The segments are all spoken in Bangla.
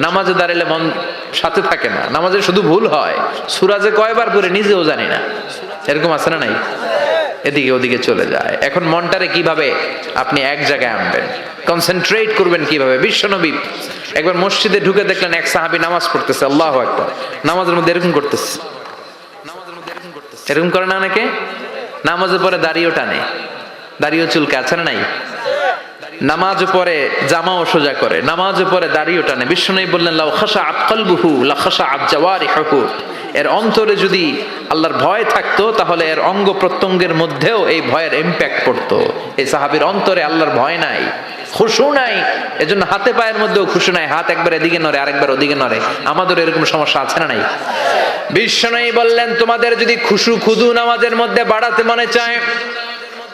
নামাজে দাঁড়ালে মন সাথে থাকে না। নামাজে শুধু ভুল হয়। সুরাজে কয়বার পরে নিজেও জানি না। এরকম আছে না নাই? এদিকে ওদিকে চলে যায়। এখন মনটারে কীভাবে আপনি এক জায়গায় আনবেন? কনসেন্ট্রেট করবেন কীভাবে? বিশ্বনবী একবার মসজিদে ঢুকে দেখলেন এক সাহাবী নামাজ পড়তেছে, আল্লাহ একবার নামাজের মধ্যে এরকম করতেছে। এরকম করে না অনেকে? নামাজের পরে দাড়িও টানে। দাড়িও চুলকে, আছে না নাই? নামাজ পরে জামাও সোজা করে। নামাজ পরে দাড়িও টানে। বিষ্ণু বললেন, লাউ খাসা আতকলবুহু লা খাসা আবজাওয়ারিহু এর অন্তরে যদি আল্লাহর ভয় থাকতো, তাহলে এর অঙ্গ প্রত্যঙ্গের মধ্যেও এই ভয়ের ইম্প্যাক্ট পড়তো। এই সাহাবীর অন্তরে আল্লাহর ভয় নাই, খুশু নাই। এজন্য হাতে পায়ের মধ্যেও খুশু নাই। হাত একবার এদিকে নড়ে, আরেকবার ওদিকে নড়ে। আমাদের এরকম সমস্যা আছে না নাই? বিষ্ণু বললেন, তোমাদের যদি খুশু খুদু নামাজের মধ্যে বাড়াতে মনে চায়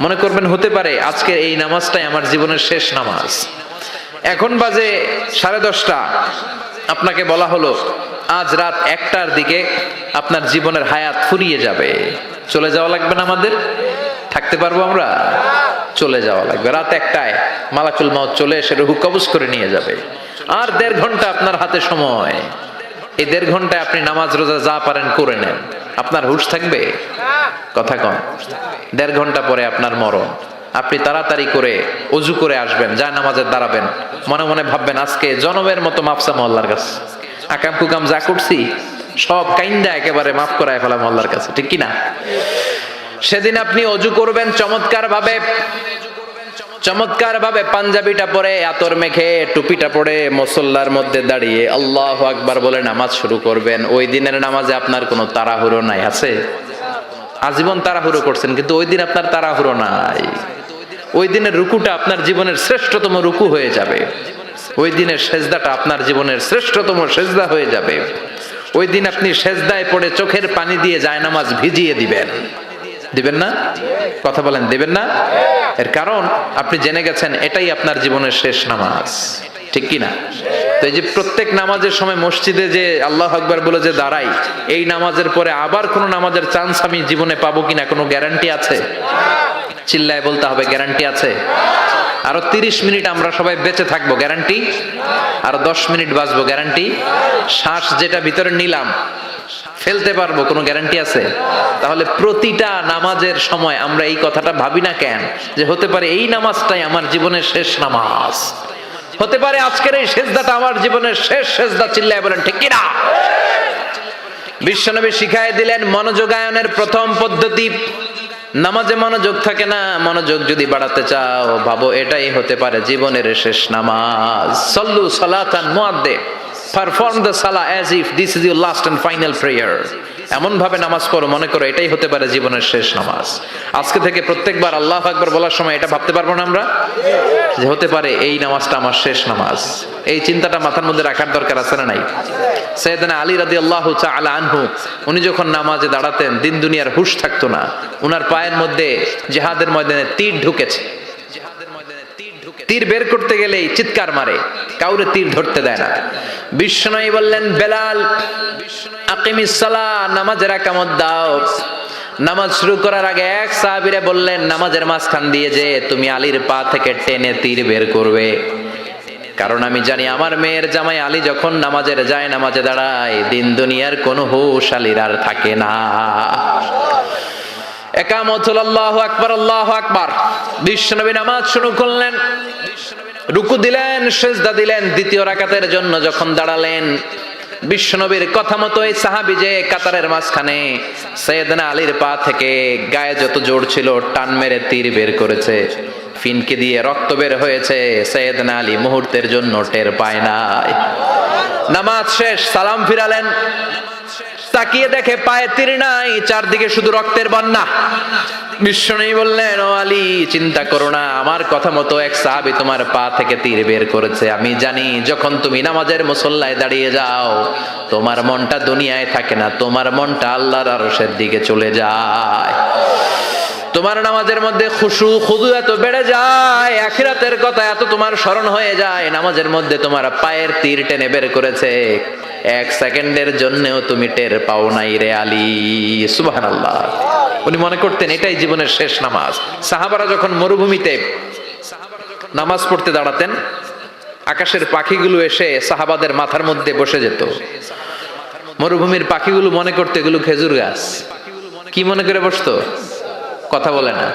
মনে করবেন, হতে পারে আজকের এই নামাজটাই আমার জীবনের শেষ নামাজ। এখন বাজে সাড়ে দশটা। আপনাকে বলা হলো, আজ রাত একটার দিকে আপনার জীবনের হায়াত ফুরিয়ে যাবে। চলে যাওয়া লাগবে না আমাদের? থাকতে পারব আমরা? চলে যাওয়া লাগবে। রাত একটায় মালাকুল মাউত চলে এসে রুহু কবজ করে নিয়ে যাবে। আর দেড় ঘণ্টা আপনার হাতে সময়। এই দেড় ঘন্টায় আপনি নামাজ রোজা যা পারেন করে নেন। আপনার হুশ থাকবে? কথা কন। দেড় ঘণ্টা পরে আপনার মরণ। আপনি তাড়াতাড়ি করে অজু করে আসবেন, যা নামাজের দাঁড়াবেন। মনে মনে ভাববেন, আজকে জনমের মতো মাপসা মহল্লার কাছে। আকাম কুকাম যা করছি, সব কাইন্দা একেবারে মাফ করায় ফেলা মহল্লার কাছে, ঠিক কিনা সেদিন আপনি অজু করবেন চমৎকার ভাবে চমৎকার ভাবে পাঞ্জাবিটা পরে, আতর মেখে টুপিটা পরে মুসল্লার মধ্যে দাঁড়িয়ে আল্লাহ আকবার বলে নামাজ শুরু করবেন। ওই দিনের নামাজে আপনার কোনো তাড়াহুড়ো নাই, আছে? আজীবন তাড়াহুড়ো করছেন, কিন্তু ওই দিন আপনার তাড়াহুড়ো নাই। ওই দিনের রুকুটা আপনার জীবনের শ্রেষ্ঠতম রুকু হয়ে যাবে। ওই দিনের সেজদাটা আপনার জীবনের শ্রেষ্ঠতম সেজদা হয়ে যাবে। ওই দিন আপনি সেজদায় পড়ে চোখের পানি দিয়ে জায়নামাজ ভিজিয়ে দিবেন। দিবেন না? কথা বলেন, দিবেন না? এর কারণ, আপনি জেনে গেছেন, এটাই আপনার জীবনের শেষ নামাজ। ঠিক কি না তো এই যে প্রত্যেক নামাজের সময় মসজিদে যে আল্লাহ আকবার বলে যে দাঁড়াই, এই নামাজের পরে আবার কোনো নামাজের চান্স আমি জীবনে পাবো কিনা কোনো গ্যারান্টি আছে? চিল্লায় বলতে হবে গ্যারান্টি আছে। আরও তিরিশ মিনিট আমরা সবাই বেঁচে থাকব গ্যারান্টি আরও দশ মিনিট বাঁচবো গ্যারান্টি শ্বাস যেটা ভিতরে নিলাম, ফেলতে পারব, কোনো গ্যারান্টি আছে? তাহলে প্রতিটা নামাজের সময় আমরা এই কথাটা ভাবি না কেন? যে হতে পারে এই নামাজটাই আমার জীবনের শেষ নামাজ। হতে পারে আজকের এই সেজদাটা আমার জীবনের শেষ সেজদা চিল্লায় বলেন, ঠিক কিনা? বিশ্বনবী শিখাই দিলেন, মনোযোগায়নের প্রথম পদ্ধতি, নামাজে মনোযোগ থাকে না, মনোযোগ যদি বাড়াতে চাও, ভাবো এটাই হতে পারে জীবনের শেষ নামাজ। সল্লু সালাতান মুয়াদ্দে পারফর্ম দ্য সালা as if this is your last and final prayer এমন ভাবে নামাজ পড়ো, মনে করো এটাই হতে পারে জীবনের শেষ নামাজ। আজকে থেকে প্রত্যেকবার আল্লাহ আকবার বলার সময় এটা ভাবতে পারব না আমরা? যে হতে পারে এই নামাজটা আমার শেষ নামাজ। এই চিন্তাটা মাথার মধ্যে রাখার দরকার আছে না নাই? সৈয়দনা আলী রাদি আল্লাহ আলা আনহু, উনি যখন নামাজে দাঁড়াতেন, দিন দুনিয়ার হুশ থাকতো না। উনার পায়ের মধ্যে জেহাদের ময়দানে তীর ঢুকেছে। তীর বের করতে গেলেই চিৎকার মারে, কাউরে তীর ধরতে দেয় না। বিশ্বনয়ী বললেন, বেলাল আকিমিসালা নামাজের একামত দাও। নামাজ শুরু করার আগে এক সাহাবিরে বললেন, নামাজের মাঝখান দিয়ে যে তুমি আলীর পা থেকে টেনে তীর বের করবে। কারণ আমি জানি আমার মেয়ের জামাই আলী যখন নামাজের যায়, নামাজে দাঁড়ায়, দিন দুনিয়ার কোনো হুশ আলীর আর থাকে না। একামত আল্লাহ আকবার আল্লাহ আকবার। বিশ্বনবী নামাজ শুরু করলেন, রুকু দিলেন, সেজদা দিলেন, দ্বিতীয় রাকাতের জন্য যখন দাঁড়ালেন, বিশ্বনবীর কথা মতো এই সাহাবি যে কাতারের মাঝখানে, সৈয়দনা আলীর পা থেকে গায়ে যত জোর ছিল টান মেরে তীর বের করেছে, ফিনকে দিয়ে রক্ত বের হয়েছে, সৈয়দনা আলী মুহূর্তের জন্য টের পায় নাই। নামাজ শেষ, সালাম ফিরালেন। তাকিয়ে দেখে পায়ে তীর নাই, চারদিকে শুধু রক্তের বন্যা। বিশ্বনেই বললেন, ও আলী, চিন্তা করো না, আমার কথা মতো এক সাহাবি তোমার পা থেকে তীর বের করেছে। আমি জানি, যখন তুমি নামাজের মুসল্লায় দাঁড়িয়ে যাও, তোমার মনটা দুনিয়ায় থাকে না, তোমার মনটা আল্লাহর আরশের দিকে চলে যায়। তোমার নামাজের মধ্যে খুশু, খুদু এত বেড়ে যায়, আখিরাতের কথা এত তোমার স্মরণ হয়ে যায়, নামাজের মধ্যে তোমার পায়ের তীর টেনে বের করেছে। এক সেকেন্ডের জন্যও তুমি টের পাও নাই রে আলী। সুবাহান আল্লাহ উনি মনে করতেন এটাই জীবনের শেষ নামাজ। সাহাবারা যখন মরুভূমিতে নামাজ পড়তে দাঁড়াতেন, আকাশের পাখিগুলো এসে সাহাবাদের মাথার মধ্যে বসে যেত। মরুভূমির পাখিগুলো মনে করতে এগুলো খেজুর গাছ। কি মনে করে বসতো? কথা বলে না।